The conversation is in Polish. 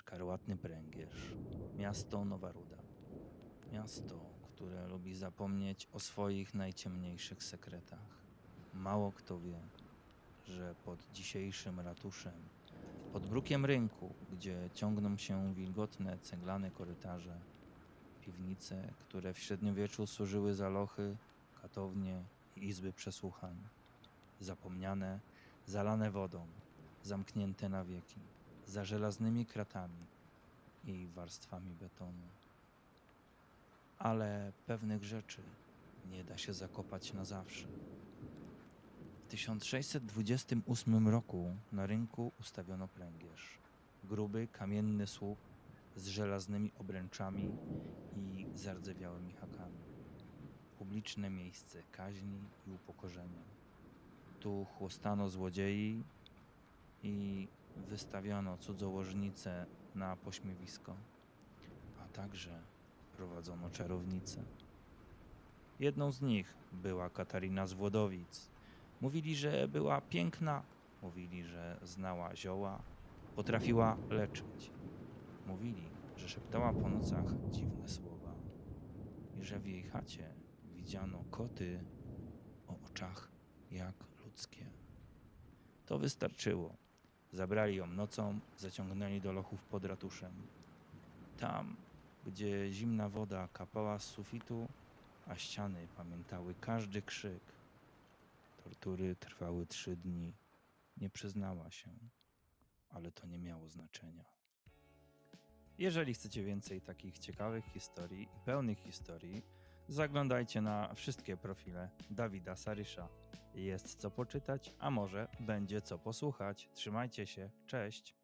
Szkarłatny pręgierz. Miasto Nowa Ruda. Miasto, które lubi zapomnieć o swoich najciemniejszych sekretach. Mało kto wie, że pod dzisiejszym ratuszem, pod brukiem rynku, gdzie ciągną się wilgotne ceglane korytarze, piwnice, które w średniowieczu służyły za lochy, katownie i izby przesłuchań, zapomniane, zalane wodą, zamknięte na wieki, za żelaznymi kratami i warstwami betonu. Ale pewnych rzeczy nie da się zakopać na zawsze. W 1628 roku na rynku ustawiono pręgierz. Gruby, kamienny słup z żelaznymi obręczami i zardzewiałymi hakami. Publiczne miejsce kaźni i upokorzenia. Tu chłostano złodziei i wystawiano cudzołożnice na pośmiewisko, a także prowadzono czarownice. Jedną z nich była Katarina z Włodowic. Mówili, że była piękna, mówili, że znała zioła, potrafiła leczyć. Mówili, że szeptała po nocach dziwne słowa i że w jej chacie widziano koty o oczach jak ludzkie. To wystarczyło. Zabrali ją nocą, zaciągnęli do lochów pod ratuszem. Tam, gdzie zimna woda kapała z sufitu, a ściany pamiętały każdy krzyk. Tortury trwały trzy dni. Nie przyznała się, ale to nie miało znaczenia. Jeżeli chcecie więcej takich ciekawych historii i pełnych historii, zaglądajcie na wszystkie profile Dawida Sarysza. Jest co poczytać, a może będzie co posłuchać. Trzymajcie się, cześć!